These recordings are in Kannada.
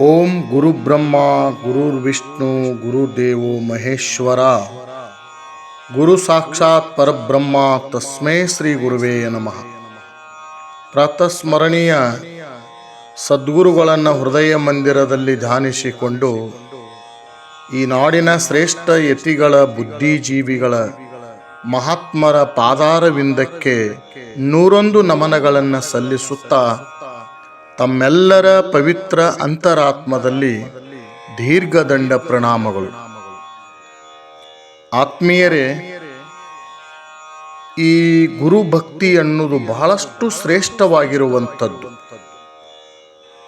ಓಂ ಗುರುಬ್ರಹ್ಮ ಗುರುರ್ವಿಷ್ಣು ಗುರುದೇವೋ ಮಹೇಶ್ವರ. ಗುರು ಸಾಕ್ಷಾತ್ ಪರಬ್ರಹ್ಮ, ತಸ್ಮೇ ಶ್ರೀ ಗುರುವೇ ನಮಃ. ಪ್ರಾತಸ್ಮರಣೀಯ ಸದ್ಗುರುಗಳನ್ನು ಹೃದಯ ಮಂದಿರದಲ್ಲಿ ಧ್ಯಾನಿಸಿಕೊಂಡು ಈ ನಾಡಿನ ಶ್ರೇಷ್ಠ ಯತಿಗಳ ಬುದ್ಧಿಜೀವಿಗಳ ಮಹಾತ್ಮರ ಪಾದಾರವಿಂದಕ್ಕೆ ನೂರೊಂದು ನಮನಗಳನ್ನು ಸಲ್ಲಿಸುತ್ತಾ ತಮ್ಮೆಲ್ಲರ ಪವಿತ್ರ ಅಂತರಾತ್ಮದಲ್ಲಿ ದೀರ್ಘದಂಡ ಪ್ರಣಾಮಗಳು. ಆತ್ಮೀಯರೇ, ಈ ಗುರುಭಕ್ತಿ ಅನ್ನೋದು ಬಹಳಷ್ಟು ಶ್ರೇಷ್ಠವಾಗಿರುವಂಥದ್ದು.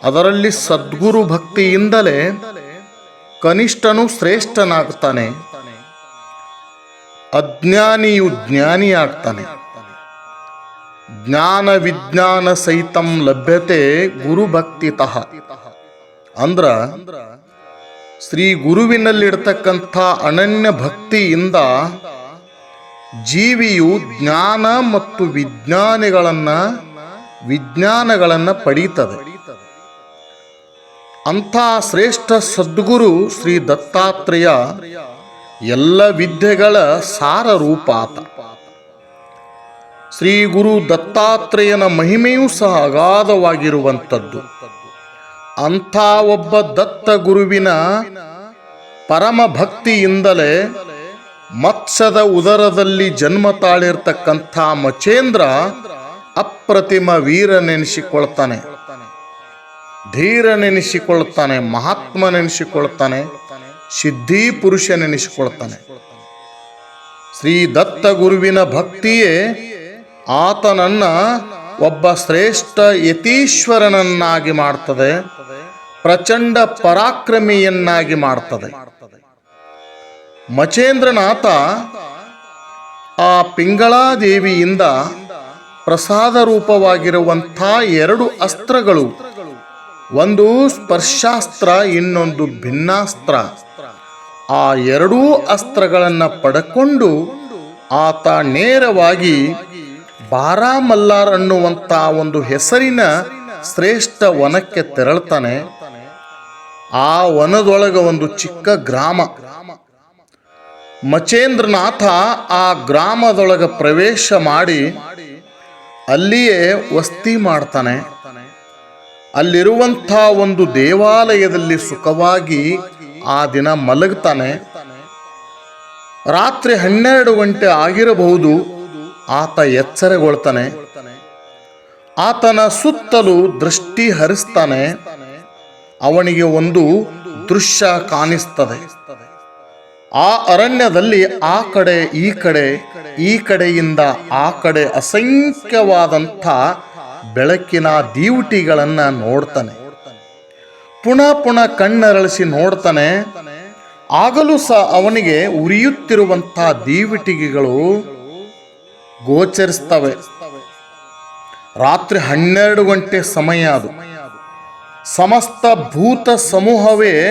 ಅದರಲ್ಲಿ ಸದ್ಗುರು ಭಕ್ತಿಯಿಂದಲೇ ಕನಿಷ್ಠನು ಶ್ರೇಷ್ಠನಾಗ್ತಾನೆ, ಅಜ್ಞಾನಿಯು ಜ್ಞಾನಿಯಾಗ್ತಾನೆ. ಜ್ಞಾನ ವಿಜ್ಞಾನ ಸಹಿತಂ ಲಭ್ಯತೆ ಗುರುಭಕ್ತಿತಃ. ಅಂದ್ರ ಶ್ರೀ ಗುರುವಿನಲ್ಲಿಡ್ತಕ್ಕಂಥ ಅನನ್ಯ ಭಕ್ತಿಯಿಂದ ಜೀವಿಯು ಜ್ಞಾನ ಮತ್ತು ವಿಜ್ಞಾನಿಗಳನ್ನ, ವಿಜ್ಞಾನಗಳನ್ನು ಪಡೀತದೆ. ಅಂಥ ಶ್ರೇಷ್ಠ ಸದ್ಗುರು ಶ್ರೀ ದತ್ತಾತ್ರೇಯ ಎಲ್ಲ ವಿದ್ಯೆಗಳ ಸಾರ ರೂಪ ಆತ ಶ್ರೀ ಗುರು ದತ್ತಾತ್ರೇಯನ ಮಹಿಮೆಯೂ ಸಹ ಅಗಾಧವಾಗಿರುವಂಥದ್ದು. ಅಂಥ ಒಬ್ಬ ದತ್ತ ಗುರುವಿನ ಪರಮ ಭಕ್ತಿಯಿಂದಲೇ ಮತ್ಸದ ಉದರದಲ್ಲಿ ಜನ್ಮ ತಾಳಿರ್ತಕ್ಕಂಥ ಮಚೇಂದ್ರ ಅಪ್ರತಿಮ ವೀರನೆನಿಸಿಕೊಳ್ತಾನೆ. ಮಹಾತ್ಮ ಮಹಾತ್ಮನೆನಿಸಿಕೊಳ್ತಾನೆ ಸಿದ್ಧಿ ಪುರುಷನೆನಿಸಿಕೊಳ್ತಾನೆ ಶ್ರೀ ದತ್ತ ಗುರುವಿನ ಭಕ್ತಿಯೇ ಆತನನ್ನ ಒಬ್ಬ ಶ್ರೇಷ್ಠ ಯತೀಶ್ವರನನ್ನಾಗಿ ಮಾಡ್ತದೆ, ಪ್ರಚಂಡ ಪರಾಕ್ರಮಿಯನ್ನಾಗಿ ಮಾಡ್ತದೆ. ಮಚೇಂದ್ರನಾಥ ಆ ಪಿಂಗಳಾದೇವಿಯಿಂದ ಪ್ರಸಾದ ರೂಪವಾಗಿರುವಂಥ ಎರಡು ಅಸ್ತ್ರಗಳು, ಒಂದು ಸ್ಪರ್ಶಾಸ್ತ್ರ, ಇನ್ನೊಂದು ಭಿನ್ನಾಸ್ತ್ರ. ಆ ಎರಡೂ ಅಸ್ತ್ರಗಳನ್ನು ಪಡ್ಕೊಂಡು ಆತ ನೇರವಾಗಿ ಬಾರಾಮಲ್ಲಾರ್ ಅನ್ನುವಂಥ ಒಂದು ಹೆಸರಿನ ಶ್ರೇಷ್ಠ ವನಕ್ಕೆ ತೆರಳ್ತಾನೆ. ಆ ವನದೊಳಗ ಒಂದು ಚಿಕ್ಕ ಗ್ರಾಮ. ಮಚೇಂದ್ರನಾಥ ಆ ಗ್ರಾಮದೊಳಗ ಪ್ರವೇಶ ಮಾಡಿ ಅಲ್ಲಿಯೇ ವಸ್ತಿ ಮಾಡ್ತಾನೆ. ಅಲ್ಲಿರುವಂಥ ಒಂದು ದೇವಾಲಯದಲ್ಲಿ ಸುಖವಾಗಿ ಆ ದಿನ ಮಲಗ್ತಾನೆ. ರಾತ್ರಿ ಹನ್ನೆರಡು ಗಂಟೆ ಆಗಿರಬಹುದು. ಆತ ಎಚ್ಚರಗೊಳ್ತಾನೆ. ಆತನ ಸುತ್ತಲೂ ದೃಷ್ಟಿ ಹರಿಸ್ತಾನೆ. ಅವನಿಗೆ ಒಂದು ದೃಶ್ಯ ಕಾಣಿಸ್ತದೆ. ಆ ಅರಣ್ಯದಲ್ಲಿ ಆ ಕಡೆ ಈ ಕಡೆ, ಈ ಕಡೆಯಿಂದ ಆ ಕಡೆ ಅಸಂಖ್ಯವಾದಂಥ ಬೆಳಕಿನ ದೀವಟಿಗಳನ್ನ ನೋಡ್ತಾನೆ. ಪುನಃ ಪುನಃ ಕಣ್ಣರಳಿಸಿ ನೋಡ್ತಾನೆ. ಆಗಲೂ ಸಹ ಅವನಿಗೆ ಉರಿಯುತ್ತಿರುವಂಥ ದೀವಟಿಗೆಗಳು ಗೋಚರಿಸ್ತವೆ. ರಾತ್ರಿ ಹನ್ನೆರಡು ಗಂಟೆ ಸಮಯ ಅದು. ಸಮಸ್ತ ಭೂತ ಸಮೂಹವೇ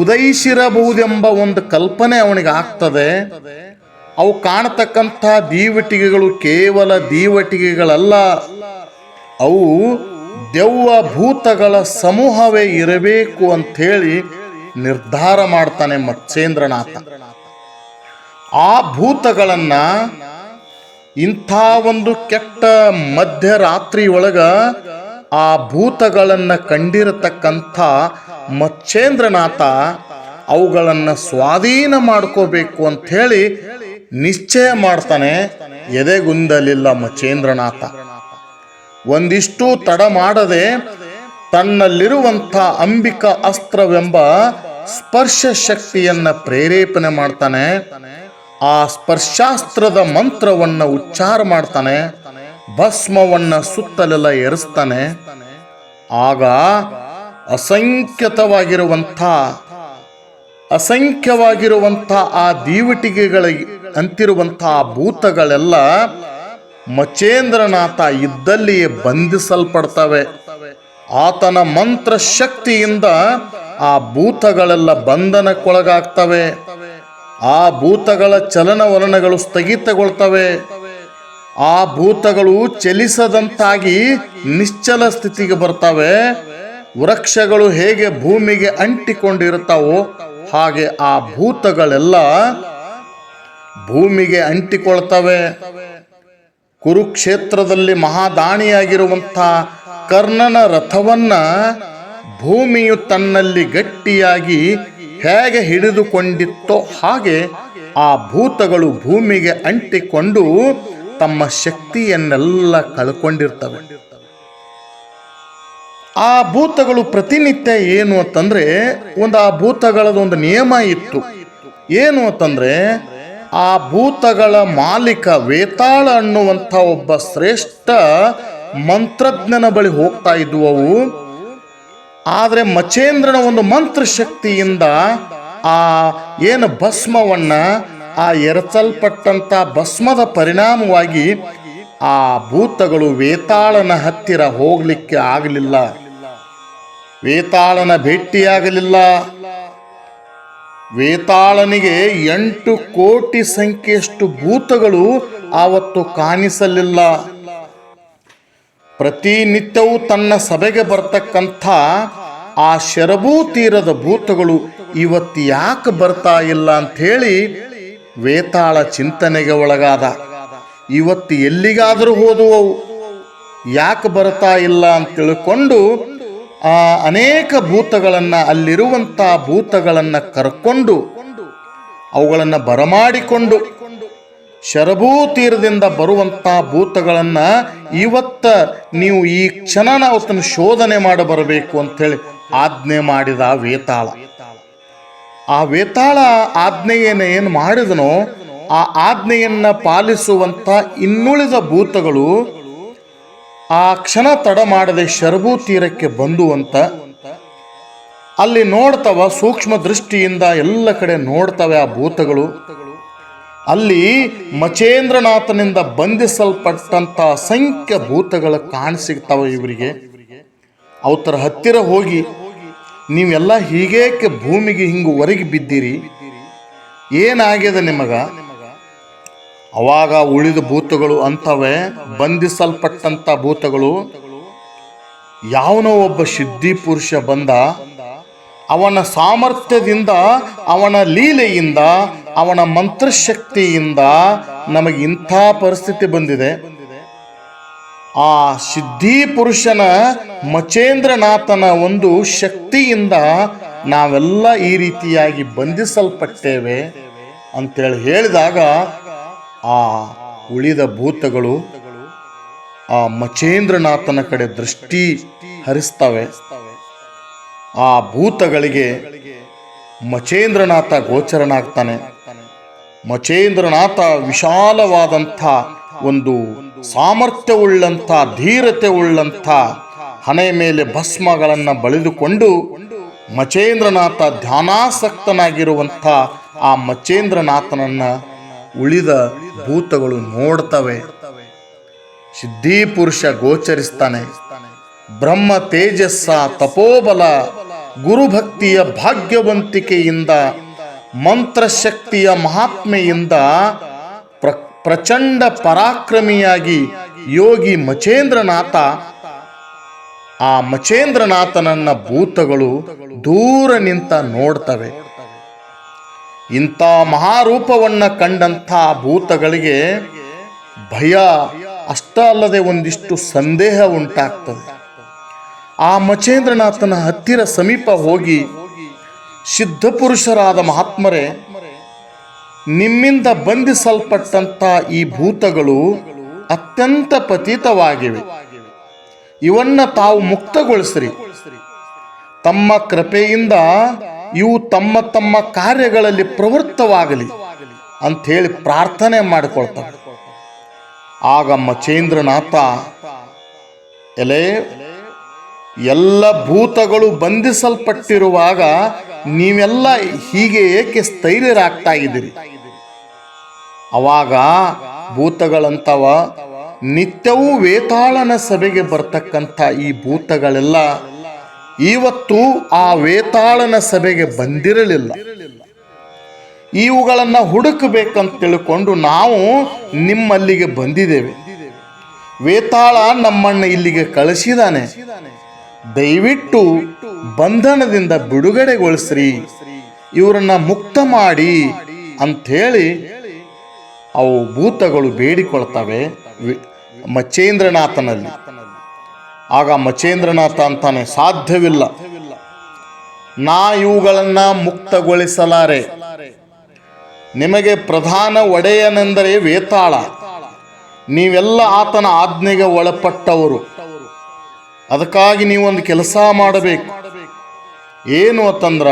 ಉದಯಿಸಿರಬಹುದೆಂಬ ಒಂದು ಕಲ್ಪನೆ ಅವನಿಗೆ ಆಗ್ತದೆ. ಅವು ಕಾಣತಕ್ಕಂಥ ದೀವಟಿಗೆಗಳು ಕೇವಲ ದೀವಟಿಗೆಗಳಲ್ಲ. ಅವು ದೆವ್ವ ಭೂತಗಳ ಸಮೂಹವೇ ಇರಬೇಕು ಅಂಥೇಳಿ ನಿರ್ಧಾರ ಮಾಡ್ತಾನೆ ಮತ್ಸ್ಯೇಂದ್ರನಾಥ. ಆ ಭೂತಗಳನ್ನ ಇಂಥ ಒಂದು ಕೆಟ್ಟ ಮಧ್ಯರಾತ್ರಿ ಒಳಗ ಆ ಭೂತಗಳನ್ನು ಕಂಡಿರತಕ್ಕಂಥ ಮಚ್ಛೇಂದ್ರನಾಥ ಅವುಗಳನ್ನು ಸ್ವಾಧೀನ ಮಾಡ್ಕೋಬೇಕು ಅಂತ ಹೇಳಿ ನಿಶ್ಚಯ ಮಾಡ್ತಾನೆ, ಎದೆಗುಂದಲಿಲ್ಲ ಮಚೇಂದ್ರನಾಥ ಒಂದಿಷ್ಟು ತಡ ಮಾಡದೆ ತನ್ನಲ್ಲಿರುವಂಥ ಅಂಬಿಕಾ ಅಸ್ತ್ರವೆಂಬ ಸ್ಪರ್ಶ ಶಕ್ತಿಯನ್ನ ಪ್ರೇರೇಪಣೆ ಮಾಡ್ತಾನೆ ಆ ಸ್ಪರ್ಶಾಸ್ತ್ರದ ಮಂತ್ರವನ್ನು ಉಚ್ಚಾರ ಮಾಡ್ತಾನೆ, ಭಸ್ಮವನ್ನ ಸುತ್ತಲೆಲ್ಲ ಎರಸ್ತಾನೆ ಆಗ ಅಸಂಖ್ಯತವಾಗಿರುವಂಥ, ಅಸಂಖ್ಯವಾಗಿರುವಂಥ ಆ ದೀವಟಿಗೆಗಳ ಅಂತಿರುವಂಥ ಭೂತಗಳೆಲ್ಲ ಮಚೇಂದ್ರನಾಥ ಇದ್ದಲ್ಲಿಯೇ ಬಂಧಿಸಲ್ಪಡ್ತವೆ. ಆತನ ಮಂತ್ರ ಶಕ್ತಿಯಿಂದ ಆ ಭೂತಗಳೆಲ್ಲ ಬಂಧನಕ್ಕೊಳಗಾಗ್ತವೆ. ಆ ಭೂತಗಳ ಚಲನವಲನಗಳು ಸ್ಥಗಿತಗೊಳ್ತವೆ. ಆ ಭೂತಗಳು ಚಲಿಸದಂತಾಗಿ ನಿಶ್ಚಲ ಸ್ಥಿತಿಗೆ ಬರ್ತವೆ. ವೃಕ್ಷಗಳು ಹೇಗೆ ಭೂಮಿಗೆ ಅಂಟಿಕೊಂಡಿರುತ್ತಾವೋ ಹಾಗೆ ಆ ಭೂತಗಳೆಲ್ಲ ಭೂಮಿಗೆ ಅಂಟಿಕೊಳ್ತವೆ. ಕುರುಕ್ಷೇತ್ರದಲ್ಲಿ ಮಹಾದಾಣಿಯಾಗಿರುವಂಥ ಕರ್ಣನ ರಥವನ್ನ ಭೂಮಿಯು ತನ್ನಲ್ಲಿ ಗಟ್ಟಿಯಾಗಿ ಹೇಗೆ ಹಿಡಿದುಕೊಂಡಿತ್ತೋ ಹಾಗೆ ಆ ಭೂತಗಳು ಭೂಮಿಗೆ ಅಂಟಿಕೊಂಡು ತಮ್ಮ ಶಕ್ತಿಯನ್ನೆಲ್ಲ ಕಳ್ಕೊಂಡಿರ್ತವೆ. ಆ ಭೂತಗಳು ಪ್ರತಿನಿತ್ಯ ಏನು ಅಂತಂದ್ರೆ ಒಂದು ಆ ಭೂತಗಳದ ಒಂದು ನಿಯಮ ಇತ್ತು. ಏನು ಅಂತಂದ್ರೆ ಆ ಭೂತಗಳ ಮಾಲೀಕ ವೇತಾಳ ಅನ್ನುವಂಥ ಒಬ್ಬ ಶ್ರೇಷ್ಠ ಮಂತ್ರಜ್ಞನ ಬಳಿ ಹೋಗ್ತಾ ಇದ್ವು ಆದರೆ ಮಚೇಂದ್ರನ ಒಂದು ಮಂತ್ರ ಶಕ್ತಿಯಿಂದ ಆ ಏನು ಭಸ್ಮವನ್ನ ಆ ಎರಚಲ್ಪಟ್ಟಂತ ಭಸ್ಮದ ಪರಿಣಾಮವಾಗಿ ಆ ಭೂತಗಳು ವೇತಾಳನ ಹತ್ತಿರ ಹೋಗಲಿಕ್ಕೆ ಆಗಲಿಲ್ಲ. ವೇತಾಳನ ಭೇಟಿಯಾಗಲಿಲ್ಲ. ವೇತಾಳನಿಗೆ ಎಂಟು ಕೋಟಿ ಸಂಖ್ಯೆಯಷ್ಟು ಭೂತಗಳು ಆವತ್ತು ಕಾಣಿಸಲಿಲ್ಲ. ಪ್ರತಿನಿತ್ಯವೂ ತನ್ನ ಸಭೆಗೆ ಬರ್ತಕ್ಕಂಥ ಆ ಶರಭೂ ತೀರದ ಭೂತಗಳು ಇವತ್ತು ಯಾಕೆ ಬರ್ತಾ ಇಲ್ಲ ಅಂಥೇಳಿ ವೇತಾಳ ಚಿಂತನೆಗೆ ಒಳಗಾದ. ಇವತ್ತು ಎಲ್ಲಿಗಾದರೂ ಹೋದುವವು. ಯಾಕೆ ಬರ್ತಾ ಇಲ್ಲ ಅಂತ ತಿಳ್ಕೊಂಡು ಆ ಅನೇಕ ಭೂತಗಳನ್ನು ಅಲ್ಲಿರುವಂಥ ಭೂತಗಳನ್ನು ಕರ್ಕೊಂಡು ಅವುಗಳನ್ನು ಬರಮಾಡಿಕೊಂಡು ಶರಭೂ ತೀರದಿಂದ ಬರುವಂಥ ಭೂತಗಳನ್ನು ಇವತ್ತ ನೀವು ಈ ಕ್ಷಣ ಅವತ್ತನ್ನು ಶೋಧನೆ ಮಾಡಿ ಬರಬೇಕು ಅಂಥೇಳಿ ಆಜ್ಞೆ ಮಾಡಿದ ವೇತಾಳ. ಆ ವೇತಾಳ ಆಜ್ಞೆಯನ್ನು ಏನು ಮಾಡಿದನೋ, ಆ ಆಜ್ಞೆಯನ್ನ ಪಾಲಿಸುವಂತ ಇನ್ನುಳಿದ ಭೂತಗಳು ಆ ಕ್ಷಣ ತಡ ಮಾಡದೆ ಶರಭೂ ತೀರಕ್ಕೆ ಬಂದು ಅಂತ ಅಲ್ಲಿ ನೋಡ್ತವ ಸೂಕ್ಷ್ಮ ದೃಷ್ಟಿಯಿಂದ ಎಲ್ಲ ಕಡೆ ನೋಡ್ತವೆ ಆ ಭೂತಗಳು. ಅಲ್ಲಿ ಮಚೇಂದ್ರನಾಥನಿಂದ ಬಂಧಿಸಲ್ಪಟ್ಟಂತ ಅಸಂಖ್ಯ ಭೂತಗಳು ಕಾಣಿಸಿಗ್ತಾವ ಇವರಿಗೆ. ಅವತರ ಹತ್ತಿರ ಹೋಗಿ, ನೀವೆಲ್ಲ ಹೀಗೇಕೆ ಭೂಮಿಗೆ ಹಿಂಗೆ ಹೊರಗೆ ಬಿದ್ದೀರಿ? ಏನಾಗಿದೆ ನಿಮಗ? ಅವಾಗ ಉಳಿದ ಭೂತಗಳು ಅಂತವೆ ಬಂಧಿಸಲ್ಪಟ್ಟಂತ ಭೂತಗಳು. ಯಾವನೋ ಒಬ್ಬ ಸಿದ್ಧಿ ಪುರುಷ ಬಂದ ಅವನ ಸಾಮರ್ಥ್ಯದಿಂದ, ಅವನ ಲೀಲೆಯಿಂದ, ಅವನ ಮಂತ್ರಶಕ್ತಿಯಿಂದ ನಮಗೆ ಇಂಥ ಪರಿಸ್ಥಿತಿ ಬಂದಿದೆ. ಆ ಸಿದ್ಧಿ ಪುರುಷನ ಮಚೇಂದ್ರನಾಥನ ಒಂದು ಶಕ್ತಿಯಿಂದ ನಾವೆಲ್ಲ ಈ ರೀತಿಯಾಗಿ ಬಂಧಿಸಲ್ಪಟ್ಟೇವೆ ಅಂತೇಳಿ ಹೇಳಿದಾಗ, ಆ ಉಳಿದ ಭೂತಗಳು ಆ ಮಚೇಂದ್ರನಾಥನ ಕಡೆ ದೃಷ್ಟಿ ಹರಿಸ್ತವೆ. ಆ ಭೂತಗಳಿಗೆ ಮಚೇಂದ್ರನಾಥ ಗೋಚರನಾಗ್ತಾನೆ. ಮಚೇಂದ್ರನಾಥ ವಿಶಾಲವಾದಂಥ ಒಂದು ಸಾಮರ್ಥ್ಯವುಳ್ಳಂಥ ಧೀರತೆ ಉಳ್ಳಂಥ ಹಣೆ ಮೇಲೆ ಭಸ್ಮಗಳನ್ನು ಬಳಿದುಕೊಂಡು ಮಚೇಂದ್ರನಾಥ ಧ್ಯಾನಾಸಕ್ತನಾಗಿರುವಂಥ ಆ ಮಚೇಂದ್ರನಾಥನನ್ನು ಉಳಿದ ಭೂತಗಳು ನೋಡ್ತವೆ. ಸಿದ್ಧಿಪುರುಷ ಗೋಚರಿಸ್ತಾನೆ. ಬ್ರಹ್ಮ ತೇಜಸ್ಸ ತಪೋಬಲ, ಗುರುಭಕ್ತಿಯ ಭಾಗ್ಯವಂತಿಕೆಯಿಂದ, ಮಂತ್ರಶಕ್ತಿಯ ಮಹಾತ್ಮೆಯಿಂದ ಪ್ರ, ಪ್ರಚಂಡ ಪರಾಕ್ರಮಿಯಾಗಿ ಯೋಗಿ ಮಚೇಂದ್ರನಾಥ, ಆ ಮಚೇಂದ್ರನಾಥನನ್ನ ಭೂತಗಳು ದೂರ ನಿಂತ ನೋಡ್ತವೆ. ಇಂಥ ಮಹಾರೂಪವನ್ನ ಕಂಡಂಥ ಭೂತಗಳಿಗೆ ಭಯ ಅಷ್ಟ ಅಲ್ಲದೆ ಒಂದಿಷ್ಟು ಸಂದೇಹ ಉಂಟಾಗ್ತದೆ. ಆ ಮಚೇಂದ್ರನಾಥನ ಹತ್ತಿರ ಸಮೀಪ ಹೋಗಿ ಸಿದ್ಧಪುರುಷರಾದ ಮಹಾತ್ಮರೇ, ನಿಮ್ಮಿಂದ ಬಂಧಿಸಲ್ಪಟ್ಟಂತ ಈ ಭೂತಗಳು ಅತ್ಯಂತ ಪತೀತವಾಗಿವೆ. ಇವನ್ನ ತಾವು ಮುಕ್ತಗೊಳಿಸ್ರಿ. ತಮ್ಮ ಕೃಪೆಯಿಂದ ಇವು ತಮ್ಮ ತಮ್ಮ ಕಾರ್ಯಗಳಲ್ಲಿ ಪ್ರವೃತ್ತವಾಗಲಿ ಅಂಥೇಳಿ ಪ್ರಾರ್ಥನೆ ಮಾಡಿಕೊಳ್ತಾರೆ. ಆಗ ಮಚೇಂದ್ರನಾಥ ಎಲೆ ಎಲ್ಲ ಭೂತಗಳು ಬಂಧಿಸಲ್ಪಟ್ಟಿರುವಾಗ ನೀವೆಲ್ಲ ಹೀಗೆ ಏಕೆ ಸ್ಥೈರ್ಯರಾಗ್ತಾ ಇದ್ದೀರಿ? ಅವಾಗ ಭೂತಗಳಂತವ ನಿತ್ಯವೂ ವೇತಾಳನ ಸಭೆಗೆ ಬರ್ತಕ್ಕಂಥ ಈ ಭೂತಗಳೆಲ್ಲ ಇವತ್ತು ಆ ವೇತಾಳನ ಸಭೆಗೆ ಬಂದಿರಲಿಲ್ಲ. ಇವುಗಳನ್ನು ಹುಡುಕಬೇಕಂತ ತಿಳ್ಕೊಂಡು ನಾವು ನಿಮ್ಮಲ್ಲಿಗೆ ಬಂದಿದ್ದೇವೆ. ವೇತಾಳ ನಮ್ಮಣ್ಣ ಇಲ್ಲಿಗೆ ಕಳಿಸಿದಾನೆ. ದಯವಿಟ್ಟು ಬಂಧನದಿಂದ ಬಿಡುಗಡೆಗೊಳಿಸ್ರಿ. ಇವರನ್ನ ಮುಕ್ತ ಮಾಡಿ ಅಂಥೇಳಿ ಅವು ಭೂತಗಳು ಬೇಡಿಕೊಳ್ತವೆ ಮಚೇಂದ್ರನಾಥನಲ್ಲಿ ಆಗ ಮಚೇಂದ್ರನಾಥ ಅಂತಾನೆ, ಸಾಧ್ಯವಿಲ್ಲ. ನಾ ಇವುಗಳನ್ನು ಮುಕ್ತಗೊಳಿಸಲಾರೆ. ನಿಮಗೆ ಪ್ರಧಾನ ಒಡೆಯನೆಂದರೆ ವೇತಾಳ. ನೀವೆಲ್ಲ ಆತನ ಆಜ್ಞೆಗೆ ಒಳಪಟ್ಟವರು. ಅದಕ್ಕಾಗಿ ನೀವೊಂದು ಕೆಲಸ ಮಾಡಬೇಕು. ಏನು ಅಂತಂದ್ರ,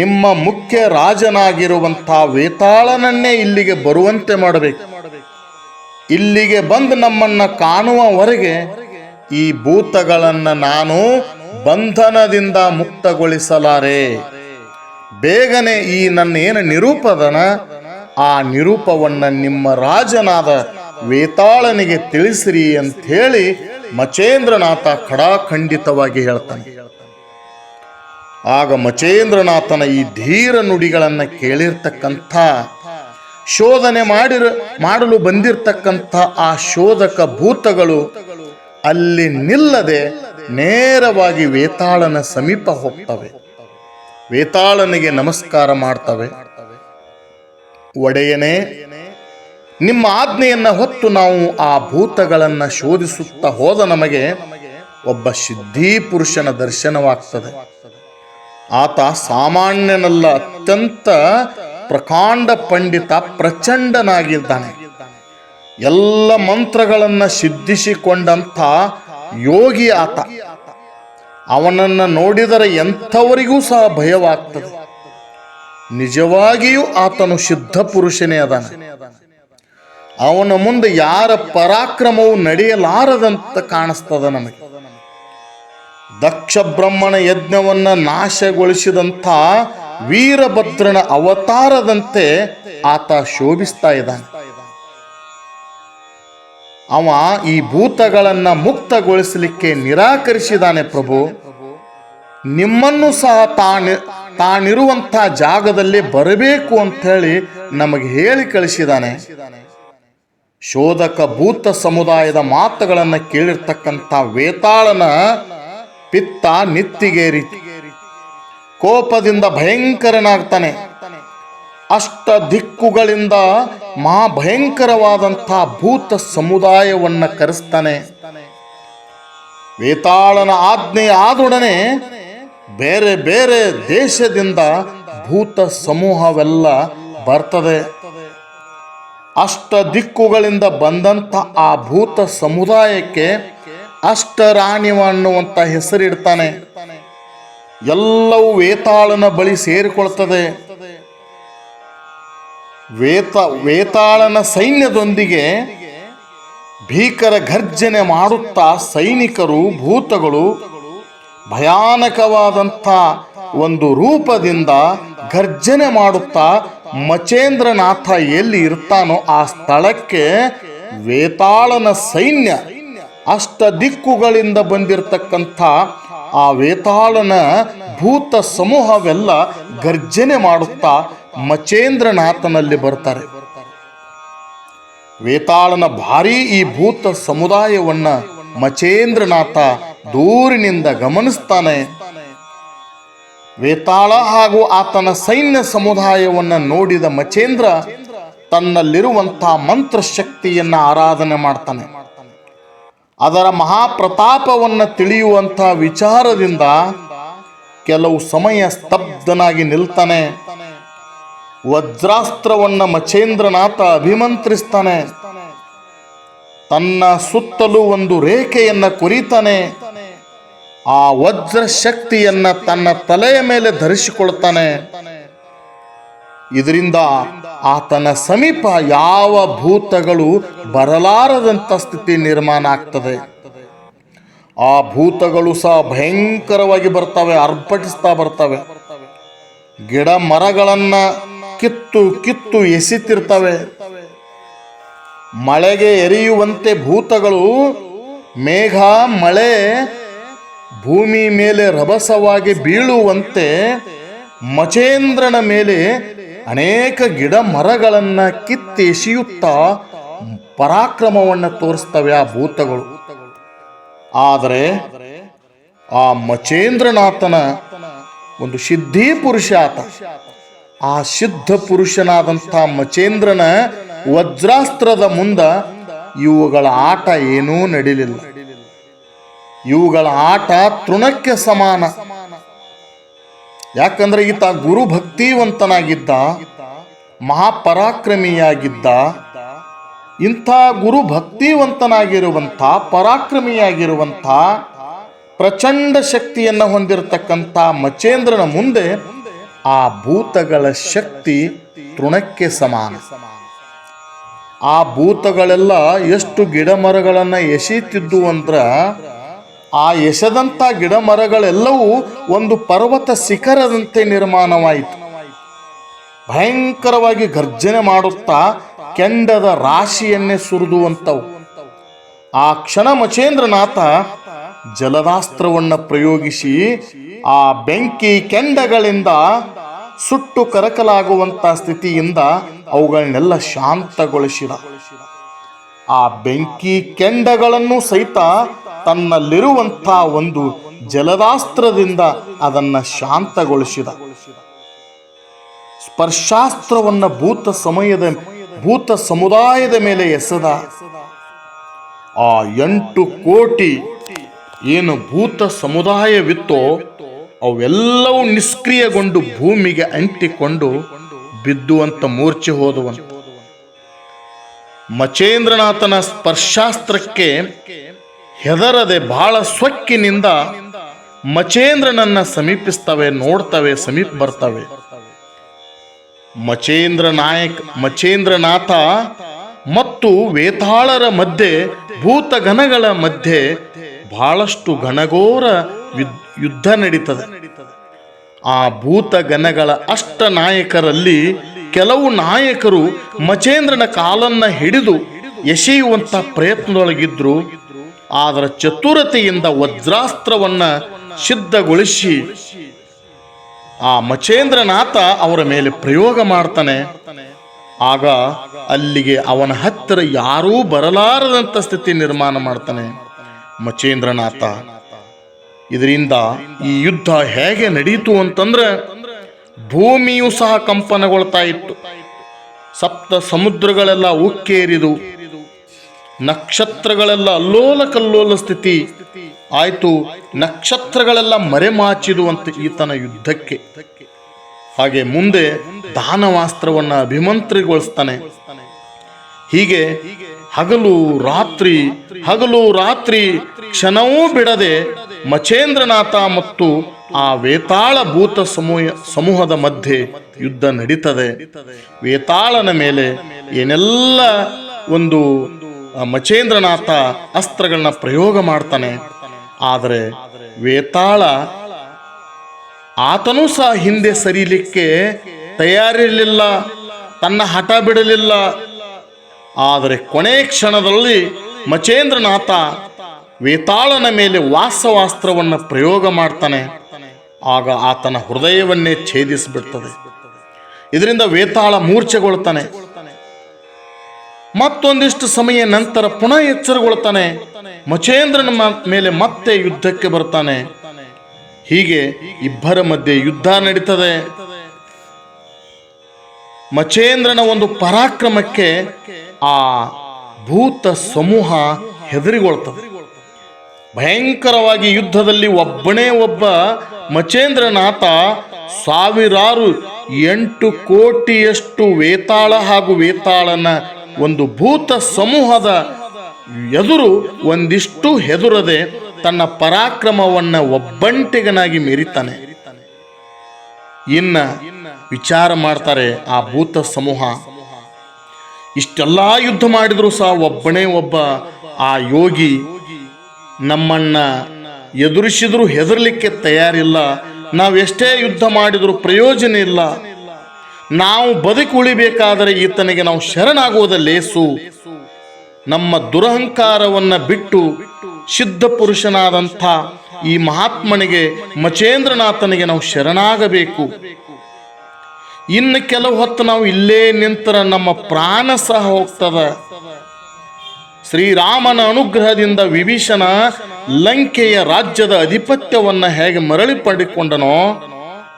ನಿಮ್ಮ ಮುಖ್ಯ ರಾಜನಾಗಿರುವಂಥ ವೇತಾಳನನ್ನೇ ಇಲ್ಲಿಗೆ ಬರುವಂತೆ ಮಾಡಬೇಕು. ಇಲ್ಲಿಗೆ ಬಂದು ನಮ್ಮನ್ನ ಕಾಣುವವರೆಗೆ ಈ ಭೂತಗಳನ್ನ ನಾನು ಬಂಧನದಿಂದ ಮುಕ್ತಗೊಳಿಸಲಾರೆ. ಬೇಗನೆ ಈ ನನ್ನ ಏನು ನಿರೂಪದನ, ಆ ನಿರೂಪವನ್ನು ನಿಮ್ಮ ರಾಜನಾದ ವೇತಾಳನಿಗೆ ತಿಳಿಸಿರಿ ಅಂತ ಹೇಳಿ ಮಚೇಂದ್ರನಾಥ ಖಡಾಖಂಡಿತವಾಗಿ ಹೇಳ್ತಾನೆ. ಆಗ ಮಚೇಂದ್ರನಾಥನ ಈ ಧೀರ ನುಡಿಗಳನ್ನು ಕೇಳಿರ್ತಕ್ಕಂಥ, ಶೋಧನೆ ಮಾಡಿರ, ಮಾಡಲು ಬಂದಿರತಕ್ಕಂಥ ಆ ಶೋಧಕ ಭೂತಗಳು ಅಲ್ಲಿ ನಿಲ್ಲದೆ ನೇರವಾಗಿ ವೇತಾಳನ ಸಮೀಪ ಹೋಗ್ತವೆ. ವೇತಾಳನಿಗೆ ನಮಸ್ಕಾರ ಮಾಡ್ತವೆ. ಒಡೆಯನೇ ನಿಮ್ಮ ಆಜ್ಞೆಯನ್ನು ಹೊತ್ತು ನಾವು ಆ ಭೂತಗಳನ್ನು ಶೋಧಿಸುತ್ತಾ ಹೋದ ನಮಗೆ ಒಬ್ಬ ಸಿದ್ಧಿ ಪುರುಷನ ದರ್ಶನವಾಗ್ತದೆ. ಆತ ಸಾಮಾನ್ಯನಲ್ಲ, ಅತ್ಯಂತ ಪ್ರಕಾಂಡ ಪಂಡಿತ, ಪ್ರಚಂಡನಾಗಿದ್ದಾನೆ. ಎಲ್ಲ ಮಂತ್ರಗಳನ್ನು ಸಿದ್ಧಿಸಿಕೊಂಡಂಥ ಯೋಗಿ ಆತ. ಅವನನ್ನು ನೋಡಿದರೆ ಎಂಥವರಿಗೂ ಸಹ ಭಯವಾಗ್ತದೆ. ನಿಜವಾಗಿಯೂ ಆತನು ಸಿದ್ಧ ಪುರುಷನೇ ಅದಾನೆ. ಅವನ ಮುಂದೆ ಯಾರ ಪರಾಕ್ರಮವು ನಡೆಯಲಾರದಂತ ಕಾಣಿಸ್ತದ ನಮಗೆ. ದಕ್ಷ ಬ್ರಹ್ಮಣ ಯಜ್ಞವನ್ನ ನಾಶಗೊಳಿಸಿದಂಥ ವೀರಭದ್ರನ ಅವತಾರದಂತೆ ಆತ ಶೋಭಿಸ್ತಾ ಇದ್ದಾನೆ. ಅವ ಈ ಭೂತಗಳನ್ನ ಮುಕ್ತಗೊಳಿಸಲಿಕ್ಕೆ ನಿರಾಕರಿಸಿದಾನೆ ಪ್ರಭು. ನಿಮ್ಮನ್ನು ಸಹ ತಾನಿ ತಾನಿರುವಂಥ ಜಾಗದಲ್ಲಿ ಬರಬೇಕು ಅಂತ ಹೇಳಿ ನಮಗೆ ಹೇಳಿ ಕಳಿಸಿದಾನೆ ಶೋಧಕ ಭೂತ ಸಮುದಾಯದ ಮಾತುಗಳನ್ನು ಕೇಳಿರ್ತಕ್ಕಂಥ ವೇತಾಳನ ಪಿತ್ತ ನಿತ್ತಿಗೇರಿ. ಕೋಪದಿಂದ ಭಯಂಕರನಾಗ್ತಾನೆ. ಅಷ್ಟ ದಿಕ್ಕುಗಳಿಂದ ಮಹಾ ಭಯಂಕರವಾದಂಥ ಭೂತ ಸಮುದಾಯವನ್ನ ಕರೆಸ್ತಾನೆ. ವೇತಾಳನ ಆಜ್ಞೆ ಆದೊಡನೆ ಬೇರೆ ಬೇರೆ ದೇಶದಿಂದ ಭೂತ ಸಮೂಹವೆಲ್ಲ ಬರ್ತದೆ. ಅಷ್ಟ ದಿಕ್ಕುಗಳಿಂದ ಬಂದಂಥ ಆ ಭೂತ ಸಮುದಾಯಕ್ಕೆ ಅಷ್ಟರಾಣಿವ ಅನ್ನುವಂಥ ಹೆಸರಿಡ್ತಾನೆ. ಎಲ್ಲವೂ ವೇತಾಳನ ಬಳಿ ಸೇರಿಕೊಳ್ತದೆ. ವೇತ, ವೇತಾಳನ ಸೈನ್ಯದೊಂದಿಗೆ ಭೀಕರ ಗರ್ಜನೆ ಮಾಡುತ್ತಾ ಸೈನಿಕರು, ಭೂತಗಳು ಭಯಾನಕವಾದಂಥ ಒಂದು ರೂಪದಿಂದ ಗರ್ಜನೆ ಮಾಡುತ್ತಾ ಮಚೇಂದ್ರನಾಥ ಎಲ್ಲಿ ಇರ್ತಾನೋ ಆ ಸ್ಥಳಕ್ಕೆ ವೇತಾಳನ ಸೈನ್ಯ ಅಷ್ಟ ದಿಕ್ಕುಗಳಿಂದ ಬಂದಿರತಕ್ಕಂಥ ಆ ವೇತಾಳನ ಭೂತ ಸಮೂಹವೆಲ್ಲ ಗರ್ಜನೆ ಮಾಡುತ್ತಾ ಮಚೇಂದ್ರನಾಥನಲ್ಲಿ ಬರ್ತಾರೆ. ವೇತಾಳನ ಭಾರೀ ಈ ಭೂತ ಸಮುದಾಯವನ್ನ ಮಚೇಂದ್ರನಾಥ ದೂರಿನಿಂದ ಗಮನಿಸ್ತಾನೆ. ವೇತಾಳ ಹಾಗೂ ಆತನ ಸೈನ್ಯ ಸಮುದಾಯವನ್ನ ನೋಡಿದ ಮಚೇಂದ್ರ ತನ್ನಲ್ಲಿರುವಂತಹ ಮಂತ್ರ ಶಕ್ತಿಯನ್ನ ಆರಾಧನೆ ಮಾಡ್ತಾನೆ. ಅದರ ಮಹಾಪ್ರತಾಪವನ್ನು ತಿಳಿಯುವಂಥ ವಿಚಾರದಿಂದ ಕೆಲವು ಸಮಯ ಸ್ತಬ್ಧನಾಗಿ ನಿಲ್ತಾನೆ. ವಜ್ರಾಸ್ತ್ರವನ್ನು ಮಚೇಂದ್ರನಾಥ ಅಭಿಮಂತ್ರಿಸ್ತಾನೆ. ತನ್ನ ಸುತ್ತಲೂ ಒಂದು ರೇಖೆಯನ್ನ ಕುರಿತಾನೆ. ಆ ವಜ್ರ ಶಕ್ತಿಯನ್ನ ತನ್ನ ತಲೆಯ ಮೇಲೆ ಧರಿಸಿಕೊಳ್ತಾನೆ ಇದರಿಂದ ಆತನ ಸಮೀಪ ಯಾವ ಭೂತಗಳು ಬರಲಾರದಂತ ಸ್ಥಿತಿ ನಿರ್ಮಾಣ ಆಗ್ತದೆ. ಆ ಭೂತಗಳು ಸಹ ಭಯಂಕರವಾಗಿ ಬರ್ತವೆ ಅರ್ಪಟಿಸ್ತಾ ಬರ್ತವೆ. ಗಿಡ ಮರಗಳನ್ನ ಕಿತ್ತು ಕಿತ್ತು ಎಸಿತಿರ್ತವೆ. ಮಳೆಗೆ ಎರಿಯುವಂತೆ ಭೂತಗಳು ಮೇಘ, ಮಳೆ ಭೂಮಿ ಮೇಲೆ ರಭಸವಾಗಿ ಬೀಳುವಂತೆ ಮಚೇಂದ್ರನ ಮೇಲೆ ಅನೇಕ ಗಿಡ ಮರಗಳನ್ನ ಕಿತ್ತಿ ಎಸೆಯುತ್ತಾ ಪರಾಕ್ರಮವನ್ನು ತೋರಿಸ್ತವೆ ಆ ಭೂತಗಳು. ಆದರೆ ಆ ಮಚೇಂದ್ರನಾಥನ ಒಂದು ಸಿದ್ಧಿ ಪುರುಷ ಆತ. ಆ ಸಿದ್ಧ ಪುರುಷನಾದಂಥ ಮಚೇಂದ್ರನ ವಜ್ರಾಸ್ತ್ರದ ಮುಂದ ಇವುಗಳ ಆಟ ಏನೂ ನಡಿಲಿಲ್ಲ. ಇವುಗಳ ಆಟ ತೃಣಕ್ಕೆ ಸಮಾನ. ಯಾಕಂದ್ರೆ ಈತ ಗುರು ಭಕ್ತಿವಂತನಾಗಿದ್ದ ಮಹಾಪರಾಕ್ರಮಿಯಾಗಿದ್ದ, ಇಂಥ ಗುರು ಭಕ್ತಿವಂತನಾಗಿರುವಂಥ ಪರಾಕ್ರಮಿಯಾಗಿರುವಂಥ, ಪ್ರಚಂಡ ಶಕ್ತಿಯನ್ನು ಹೊಂದಿರತಕ್ಕಂಥ ಮಚೇಂದ್ರನ ಮುಂದೆ ಆ ಭೂತಗಳ ಶಕ್ತಿ ತೃಣಕ್ಕೆ ಸಮಾನ. ಆ ಭೂತಗಳೆಲ್ಲ ಎಷ್ಟು ಗಿಡ ಮರಗಳನ್ನು ಎಸೆಯುತ್ತಿದ್ದು ಅಂದ್ರ ಆ ಎಸೆದಂಥ ಗಿಡ ಮರಗಳೆಲ್ಲವೂ ಒಂದು ಪರ್ವತ ಶಿಖರದಂತೆ ನಿರ್ಮಾಣವಾಯಿತು. ಭಯಂಕರವಾಗಿ ಗರ್ಜನೆ ಮಾಡುತ್ತಾ ಕೆಂಡದ ರಾಶಿಯನ್ನೇ ಸುರಿದುವಂಥವು ಆ ಕ್ಷಣ ಮಚೇಂದ್ರನಾಥ ಜಲದಾಸ್ತ್ರವನ್ನು ಪ್ರಯೋಗಿಸಿ ಆ ಬೆಂಕಿ ಕೆಂಡಗಳಿಂದ ಸುಟ್ಟು ಕರಕಲಾಗುವಂತ ಸ್ಥಿತಿಯಿಂದ ಅವುಗಳನ್ನೆಲ್ಲ ಶಾಂತಗೊಳಿಸಿದ. ಆ ಬೆಂಕಿ ಕೆಂಡಗಳನ್ನು ಸಹಿತ ತನ್ನಲ್ಲಿರುವಂಥ ಒಂದು ಜಲದಾಸ್ತ್ರದಿಂದ ಅದನ್ನ ಶಾಂತಗೊಳಿಸಿದ. ಸ್ಪರ್ಶಾಸ್ತ್ರವನ್ನ ಭೂತ ಸಮಯದ, ಭೂತ ಸಮುದಾಯದ ಮೇಲೆ ಎಸೆದ. ಆ ಎಂಟು ಕೋಟಿ ಏನು ಭೂತ ಸಮುದಾಯವಿತ್ತೋ ಅವೆಲ್ಲವೂ ನಿಷ್ಕ್ರಿಯಗೊಂಡು ಭೂಮಿಗೆ ಅಂಟಿಕೊಂಡು ಬಿದ್ದುವಂತ ಮೂರ್ಛೆ ಹೋದವಂತ. ಮಚೇಂದ್ರನಾಥನ ಸ್ಪರ್ಶಾಸ್ತ್ರಕ್ಕೆ ಹೆದರದೆ ಬಹಳ ಸೊಕ್ಕಿನಿಂದ ಮಚೇಂದ್ರನನ್ನ ಸಮೀಪಿಸ್ತವೆ, ನೋಡ್ತವೆ, ಸಮೀಪ ಬರ್ತವೆ. ಮಚೇಂದ್ರ ನಾಯಕ್, ಮಚೇಂದ್ರನಾಥ ಮತ್ತು ವೇತಾಳರ ಮಧ್ಯೆ ಭೂತಗಣಗಳ ಮಧ್ಯೆ ಬಹಳಷ್ಟು ಘನಘೋರ ಯುದ್ಧ ನಡೀತದೆ. ಆ ಭೂತಗಣಗಳ ಅಷ್ಟ ನಾಯಕರಲ್ಲಿ ಕೆಲವು ನಾಯಕರು ಮಚೇಂದ್ರನ ಕಾಲನ್ನ ಹಿಡಿದು ಎಸೆಯುವಂತ ಪ್ರಯತ್ನದೊಳಗಿದ್ರು. ಅದರ ಚತುರತೆಯಿಂದ ವಜ್ರಾಸ್ತ್ರವನ್ನ ಸಿದ್ಧಗೊಳಿಸಿ ಆ ಮಚೇಂದ್ರನಾಥ ಅವರ ಮೇಲೆ ಪ್ರಯೋಗ ಮಾಡ್ತಾನೆ. ಆಗ ಅಲ್ಲಿಗೆ ಅವನ ಹತ್ತಿರ ಯಾರೂ ಬರಲಾರದಂತ ಸ್ಥಿತಿ ನಿರ್ಮಾಣ ಮಾಡ್ತಾನೆ ಮಚೇಂದ್ರನಾಥ. ಇದರಿಂದ ಈ ಯುದ್ಧ ಹೇಗೆ ನಡೀತು ಅಂತಂದ್ರೆ ಭೂಮಿಯು ಸಹ ಕಂಪನಗೊಳ್ತಾ ಇತ್ತು. ಸಪ್ತ ಸಮುದ್ರಗಳೆಲ್ಲ ಉಕ್ಕೇರಿದು ನಕ್ಷತ್ರಗಳೆಲ್ಲ ಅಲ್ಲೋಲ ಕಲ್ಲೋಲ ಸ್ಥಿತಿ. ಆಯಿತು, ನಕ್ಷತ್ರಗಳೆಲ್ಲ ಮರೆಮಾಚಿರುವಂತೆ ಈತನ ಯುದ್ಧಕ್ಕೆ. ಹಾಗೆ ಮುಂದೆ ದಾನವಾಸ್ತ್ರವನ್ನ ಅಭಿಮಂತ್ರಿಗೊಳಿಸ್ತಾನೆ. ಹೀಗೆ ಹಗಲು ರಾತ್ರಿ ಹಗಲು ರಾತ್ರಿ ಕ್ಷಣವೂ ಬಿಡದೆ ಮಚೇಂದ್ರನಾಥ ಮತ್ತು ಆ ವೇತಾಳ ಭೂತ ಸಮೂಹ, ಸಮೂಹದ ಮಧ್ಯೆ ಯುದ್ಧ ನಡೀತದೆ. ವೇತಾಳನ ಮೇಲೆ ಏನೆಲ್ಲ ಒಂದು ಮಚೇಂದ್ರನಾಥ ಅಸ್ತ್ರಗಳನ್ನ ಪ್ರಯೋಗ ಮಾಡ್ತಾನೆ. ಆದರೆ ವೇತಾಳ ಆತನೂ ಸಹ ಹಿಂದೆ ಸರಿಲಿಕ್ಕೆ ತಯಾರಿರಲಿಲ್ಲ, ತನ್ನ ಹಠ ಬಿಡಲಿಲ್ಲ. ಆದರೆ ಕೊನೆ ಕ್ಷಣದಲ್ಲಿ ಮಚೇಂದ್ರನಾಥ ವೇತಾಳನ ಮೇಲೆ ವಾಸವಾಸ್ತ್ರವನ್ನು ಪ್ರಯೋಗ ಮಾಡ್ತಾನೆ. ಆಗ ಆತನ ಹೃದಯವನ್ನೇ ಛೇದಿಸಿಬಿಡ್ತದೆ. ಇದರಿಂದ ವೇತಾಳ ಮೂರ್ಛೆಗೊಳ್ತಾನೆ. ಮತ್ತೊಂದಿಷ್ಟು ಸಮಯ ನಂತರ ಪುನಃ ಎಚ್ಚರಗೊಳ್ತಾನೆ ಮಚೇಂದ್ರನ ಮೇಲೆ ಮತ್ತೆ ಯುದ್ಧಕ್ಕೆ ಬರ್ತಾನೆ ಹೀಗೆ ಇಬ್ಬರ ಮಧ್ಯೆ ಯುದ್ಧ ನಡೀತದೆ. ಮಚೇಂದ್ರನ ಒಂದು ಪರಾಕ್ರಮಕ್ಕೆ ಆ ಭೂತ ಸಮೂಹ ಹೆದರಿಗೊಳ್ತದೆ. ಭಯಂಕರವಾಗಿ ಯುದ್ಧದಲ್ಲಿ ಒಬ್ಬನೇ ಒಬ್ಬ ಮಚೇಂದ್ರನಾಥ ಸಾವಿರಾರು ಎಂಟು ಕೋಟಿಯಷ್ಟು ವೇತಾಳ ಹಾಗೂ ವೇತಾಳನ ಒಂದು ಭೂತ ಸಮೂಹದ ಎದುರು ಒಂದಿಷ್ಟು ಹೆದುರದೆ ತನ್ನ ಪರಾಕ್ರಮವನ್ನ ಒಬ್ಬಂಟಿಗನಾಗಿ ಮೀರಿತಾನೆ. ಇನ್ನ ವಿಚಾರ ಮಾಡ್ತಾರೆ ಆ ಭೂತ ಸಮೂಹ. ಇಷ್ಟೆಲ್ಲಾ ಯುದ್ಧ ಮಾಡಿದ್ರು ಸಹ ಒಬ್ಬನೇ ಒಬ್ಬ ಆ ಯೋಗಿ ನಮ್ಮನ್ನ ಎದುರಿಸಿದ್ರು ಹೆದರ್ಲಿಕ್ಕೆ ತಯಾರಿಲ್ಲ. ನಾವು ಎಷ್ಟೇ ಯುದ್ಧ ಮಾಡಿದ್ರು ಪ್ರಯೋಜನ ಇಲ್ಲ. ನಾವು ಬದುಕು ಉಳಿಬೇಕಾದರೆ ಈತನಿಗೆ ನಾವು ಶರಣಾಗುವುದ ಲೇಸು ನಮ್ಮ ದುರಹಂಕಾರವನ್ನ ಬಿಟ್ಟು ಸಿದ್ಧ ಪುರುಷನಾದಂಥ ಈ ಮಹಾತ್ಮನಿಗೆ, ಮಚೇಂದ್ರನಾಥನಿಗೆ ನಾವು ಶರಣಾಗಬೇಕು. ಇನ್ನು ಕೆಲವು ಹೊತ್ತು ನಾವು ಇಲ್ಲೇ ನಿಂತರ ನಮ್ಮ ಪ್ರಾಣ ಸಹ ಹೋಗ್ತದ. ಶ್ರೀರಾಮನ ಅನುಗ್ರಹದಿಂದ ವಿಭೀಷಣ ಲಂಕೆಯ ರಾಜ್ಯದ ಅಧಿಪತ್ಯವನ್ನು ಹೇಗೆ ಮರಳಿ ಪಡೆದುಕೊಂಡನೋ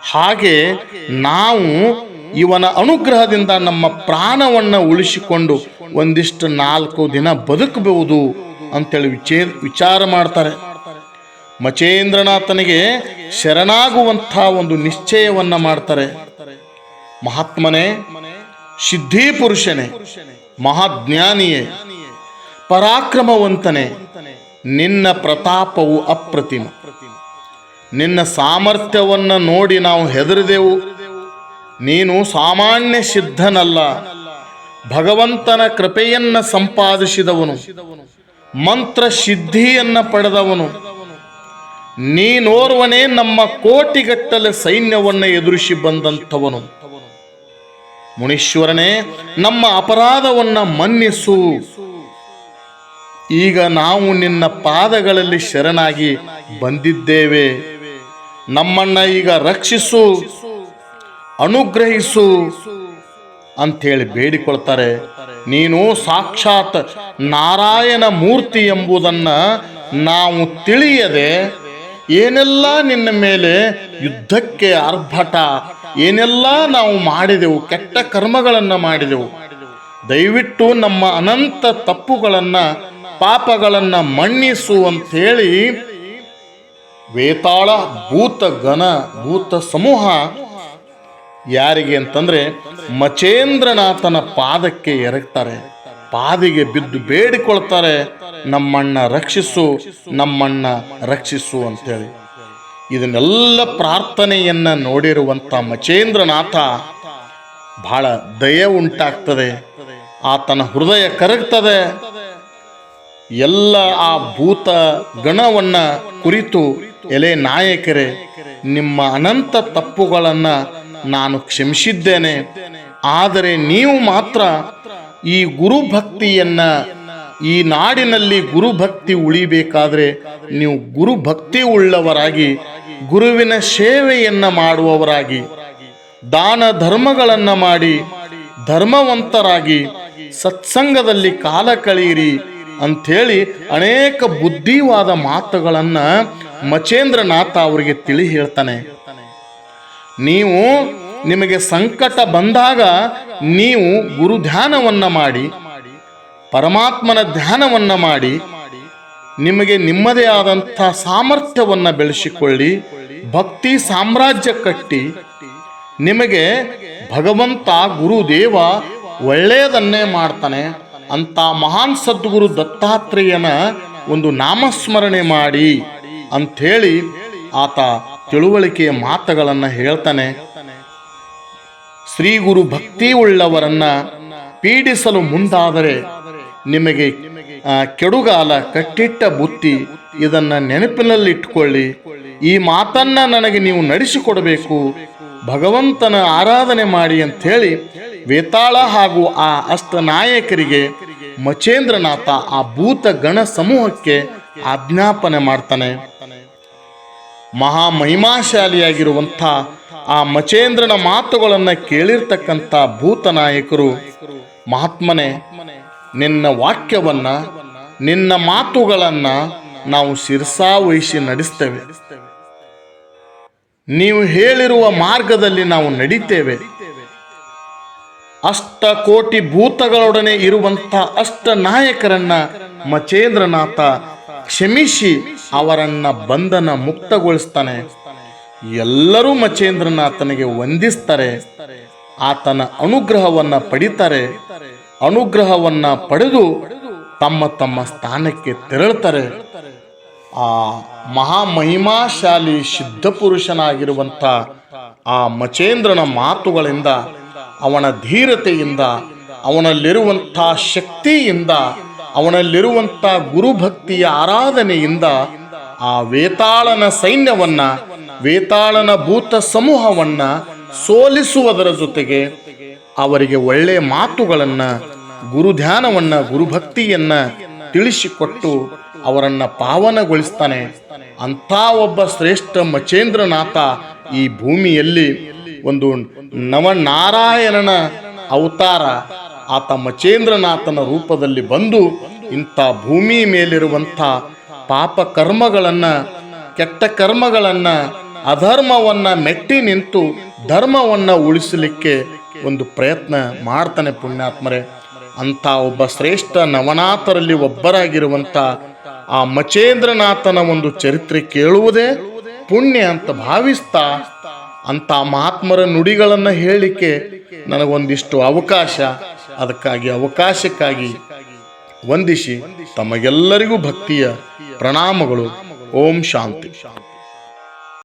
ಹಾಗೆ ನಾವು ಇವನ ಅನುಗ್ರಹದಿಂದ ನಮ್ಮ ಪ್ರಾಣವನ್ನು ಉಳಿಸಿಕೊಂಡು ಒಂದಿಷ್ಟು ನಾಲ್ಕು ದಿನ ಬದುಕಬಹುದು ಅಂತೇಳಿ ವಿಚೇ ವಿಚಾರ ಮಾಡ್ತಾರೆ. ಮಚೇಂದ್ರನಾಥನಿಗೆ ಶರಣಾಗುವಂಥ ಒಂದು ನಿಶ್ಚಯವನ್ನು ಮಾಡ್ತಾರೆ. ಮಹಾತ್ಮನೇ, ಸಿದ್ಧಿ ಪುರುಷನೇ, ಮಹಾಜ್ಞಾನಿಯೇ, ಪರಾಕ್ರಮವಂತನೇ, ನಿನ್ನ ಪ್ರತಾಪವು ಅಪ್ರತಿಮ. ನಿನ್ನ ಸಾಮರ್ಥ್ಯವನ್ನು ನೋಡಿ ನಾವು ಹೆದರಿದೆವು. ನೀನು ಸಾಮಾನ್ಯ ಸಿದ್ಧನಲ್ಲ. ಭಗವಂತನ ಕೃಪೆಯನ್ನ ಸಂಪಾದಿಸಿದವನು. ಮಂತ್ರ ಸಿದ್ಧಿಯನ್ನ ಪಡೆದವನು. ನೀನೋರ್ವನೇ ನಮ್ಮ ಕೋಟಿಗಟ್ಟಲೆ ಸೈನ್ಯವನ್ನು ಎದುರಿಸಿ ಬಂದಂಥವನು. ಮುನೀಶ್ವರನೇ, ನಮ್ಮ ಅಪರಾಧವನ್ನ ಮನ್ನಿಸು. ಈಗ ನಾವು ನಿನ್ನ ಪಾದಗಳಲ್ಲಿ ಶರಣಾಗಿ ಬಂದಿದ್ದೇವೆ. ನಮ್ಮನ್ನ ಈಗ ರಕ್ಷಿಸು. ಅನುಗ್ರಹಿಸು ಅಂಥೇಳಿ ಬೇಡಿಕೊಳ್ತಾರೆ. ನೀನು ಸಾಕ್ಷಾತ್ ನಾರಾಯಣ ಮೂರ್ತಿ ಎಂಬುದನ್ನು ನಾವು ತಿಳಿಯದೆ ಏನೆಲ್ಲ ನಿನ್ನ ಮೇಲೆ ಯುದ್ಧಕ್ಕೆ ಅರ್ಭಟ ಏನೆಲ್ಲ ನಾವು ಮಾಡಿದೆವು, ಕೆಟ್ಟ ಕರ್ಮಗಳನ್ನು ಮಾಡಿದೆವು, ದಯವಿಟ್ಟು ನಮ್ಮ ಅನಂತ ತಪ್ಪುಗಳನ್ನು, ಪಾಪಗಳನ್ನು ಮನ್ನಿಸು ಅಂಥೇಳಿ ವೇತಾಳ ಭೂತ ಗಣ ಭೂತ ಸಮೂಹ ಯಾರಿಗೆ ಅಂತಂದ್ರೆ ಮಚೇಂದ್ರನಾಥನ ಪಾದಕ್ಕೆ ಎರಗ್ತಾರೆ. ಪಾದಿಗೆ ಬಿದ್ದು ಬೇಡಿಕೊಳ್ತಾರೆ, ನಮ್ಮಣ್ಣ ರಕ್ಷಿಸು ನಮ್ಮಣ್ಣ ರಕ್ಷಿಸು ಅಂತೇಳಿ. ಇದನ್ನೆಲ್ಲ ಪ್ರಾರ್ಥನೆಯನ್ನ ನೋಡಿರುವಂತ ಮಚೇಂದ್ರನಾಥ ಬಹಳ ದಯ ಉಂಟಾಗ್ತದೆ. ಆತನ ಹೃದಯ ಕರಗ್ತದೆ. ಎಲ್ಲ ಆ ಭೂತ ಗಣವನ್ನ ಕುರಿತು ಎಲೆ ನಾಯಕರೇ, ನಿಮ್ಮ ಅನಂತ ತಪ್ಪುಗಳನ್ನ ನಾನು ಕ್ಷಮಿಸಿದ್ದೇನೆ. ಆದರೆ ನೀವು ಮಾತ್ರ ಈ ಗುರುಭಕ್ತಿಯನ್ನ ಈ ನಾಡಿನಲ್ಲಿ ಗುರುಭಕ್ತಿ ಉಳಿಬೇಕಾದ್ರೆ ನೀವು ಗುರುಭಕ್ತಿ ಉಳ್ಳವರಾಗಿ, ಗುರುವಿನ ಸೇವೆಯನ್ನ ಮಾಡುವವರಾಗಿ, ದಾನ ಧರ್ಮಗಳನ್ನು ಮಾಡಿ, ಧರ್ಮವಂತರಾಗಿ, ಸತ್ಸಂಗದಲ್ಲಿ ಕಾಲ ಕಳೆಯಿರಿ ಅಂಥೇಳಿ ಅನೇಕ ಬುದ್ಧಿವಾದ ಮಾತುಗಳನ್ನು ಮಚೇಂದ್ರನಾಥ ಅವರಿಗೆ ತಿಳಿ ಹೇಳ್ತಾನೆ. ನೀವು ನಿಮಗೆ ಸಂಕಟ ಬಂದಾಗ ನೀವು ಗುರು ಧ್ಯಾನವನ್ನು ಮಾಡಿ, ಪರಮಾತ್ಮನ ಧ್ಯಾನವನ್ನು ಮಾಡಿ, ನಿಮಗೆ ನಿಮ್ಮದೇ ಆದಂಥ ಸಾಮರ್ಥ್ಯವನ್ನು ಬೆಳೆಸಿಕೊಳ್ಳಿ, ಭಕ್ತಿ ಸಾಮ್ರಾಜ್ಯ ಕಟ್ಟಿ, ನಿಮಗೆ ಭಗವಂತ ಗುರುದೇವ ಒಳ್ಳೆಯದನ್ನೇ ಮಾಡ್ತಾನೆ ಅಂತ ಮಹಾನ್ ಸದ್ಗುರು ದತ್ತಾತ್ರೇಯನ ಒಂದು ನಾಮಸ್ಮರಣೆ ಮಾಡಿ ಅಂಥೇಳಿ ಆತ ತಿಳುವಳಿಕೆಯ ಮಾತುಗಳನ್ನು ಹೇಳ್ತಾನೆ. ಶ್ರೀ ಗುರು ಭಕ್ತಿ ಉಳ್ಳವರನ್ನ ಪೀಡಿಸಲು ಮುಂದಾದರೆ ನಿಮಗೆ ಕೆಡುಗಾಲ, ಕಟ್ಟಿಟ್ಟ ಬುತ್ತಿ ಇದನ್ನ ನೆನಪಿನಲ್ಲಿಟ್ಕೊಳ್ಳಿ. ಈ ಮಾತನ್ನ ನನಗೆ ನೀವು ನಡೆಸಿಕೊಡಬೇಕು. ಭಗವಂತನ ಆರಾಧನೆ ಮಾಡಿ ಅಂಥೇಳಿ ವೇತಾಳ ಹಾಗೂ ಆ ಅಷ್ಟನಾಯಕರಿಗೆ ಮಚೇಂದ್ರನಾಥ ಆ ಭೂತ ಗಣ ಸಮೂಹಕ್ಕೆ ಆಜ್ಞಾಪನೆ ಮಾಡ್ತಾನೆ. ಮಹಾ ಮಹಿಮಾಶಾಲಿಯಾಗಿರುವಂಥ ಆ ಮಚೇಂದ್ರನ ಮಾತುಗಳನ್ನು ಕೇಳಿರ್ತಕ್ಕಂಥ ಭೂತ ನಾಯಕರು ಮಹಾತ್ಮನೆ, ನಿನ್ನ ವಾಕ್ಯವನ್ನ, ನಿನ್ನ ಮಾತುಗಳನ್ನು ನಾವು ಶಿರಸಾ ವಹಿಸಿ ನಡೆಸ್ತೇವೆ. ನೀವು ಹೇಳಿರುವ ಮಾರ್ಗದಲ್ಲಿ ನಾವು ನಡೀತೇವೆ. ಅಷ್ಟ ಕೋಟಿ ಭೂತಗಳೊಡನೆ ಇರುವಂತ ಅಷ್ಟ ನಾಯಕರನ್ನ ಮಚೇಂದ್ರನಾಥ ಕ್ಷಮಿಸಿ, ಅವರನ್ನ ಬಂಧನ ಮುಕ್ತಗೊಳಿಸ್ತಾನೆ. ಎಲ್ಲರೂ ಮಚೇಂದ್ರನಾಥನಿಗೆ ವಂದಿಸ್ತಾರೆ. ಆತನ ಅನುಗ್ರಹವನ್ನ ಪಡಿತಾರೆ. ಅನುಗ್ರಹವನ್ನ ಪಡೆದು ತಮ್ಮ ತಮ್ಮ ಸ್ಥಾನಕ್ಕೆ ತೆರಳ್ತಾರೆ. ಆ ಮಹಾಮಹಿಮಾಶಾಲಿ ಸಿದ್ಧ ಪುರುಷನಾಗಿರುವಂಥ ಆ ಮಚೇಂದ್ರನ ಮಾತುಗಳಿಂದ, ಅವನ ಧೀರತೆಯಿಂದ, ಅವನಲ್ಲಿರುವಂಥ ಶಕ್ತಿಯಿಂದ ಅವನಲ್ಲಿರುವಂಥ ಗುರುಭಕ್ತಿಯ ಆರಾಧನೆಯಿಂದ ಆ ವೇತಾಳನ ಸೈನ್ಯವನ್ನ, ವೇತಾಳನ ಭೂತ ಸಮೂಹವನ್ನ ಸೋಲಿಸುವುದರ ಜೊತೆಗೆ ಅವರಿಗೆ ಒಳ್ಳೆಯ ಮಾತುಗಳನ್ನ, ಗುರುಧ್ಯಾನವನ್ನ, ಗುರುಭಕ್ತಿಯನ್ನು ತಿಳಿಸಿಕೊಟ್ಟು ಅವರನ್ನು ಪಾವನಗೊಳಿಸ್ತಾನೆ. ಅಂಥ ಒಬ್ಬ ಶ್ರೇಷ್ಠ ಮಚೇಂದ್ರನಾಥ ಈ ಭೂಮಿಯಲ್ಲಿ ಒಂದು ನವನಾರಾಯಣನ ಅವತಾರ ಆತ ಮಚೇಂದ್ರನಾಥನ ರೂಪದಲ್ಲಿ ಬಂದು ಇಂಥ ಭೂಮಿ ಮೇಲಿರುವಂಥ ಪಾಪ ಕರ್ಮಗಳನ್ನು, ಕೆಟ್ಟ ಕರ್ಮಗಳನ್ನು, ಅಧರ್ಮವನ್ನು ಮೆಟ್ಟಿ ನಿಂತು ಧರ್ಮವನ್ನು ಉಳಿಸಲಿಕ್ಕೆ ಒಂದು ಪ್ರಯತ್ನ ಮಾಡ್ತಾನೆ ಪುಣ್ಯಾತ್ಮರೇ. ಅಂಥ ಒಬ್ಬ ಶ್ರೇಷ್ಠ ನವನಾಥರಲ್ಲಿ ಒಬ್ಬರಾಗಿರುವಂಥ ಆ ಮಚೇಂದ್ರನಾಥನ ಒಂದು ಚರಿತ್ರೆ ಕೇಳುವುದೇ ಪುಣ್ಯ ಅಂತ ಭಾವಿಸ್ತಾ ಅಂಥ ಮಹಾತ್ಮರ ನುಡಿಗಳನ್ನು ಹೇಳಲಿಕ್ಕೆ ನನಗೊಂದಿಷ್ಟು ಅವಕಾಶ. ಅದಕ್ಕಾಗಿ ಅವಕಾಶಕ್ಕಾಗಿ ವಂದಿಸಿ ತಮಗೆಲ್ಲರಿಗೂ ಭಕ್ತಿಯ ಪ್ರಣಾಮಗಳು. ಓಂ ಶಾಂತಿ.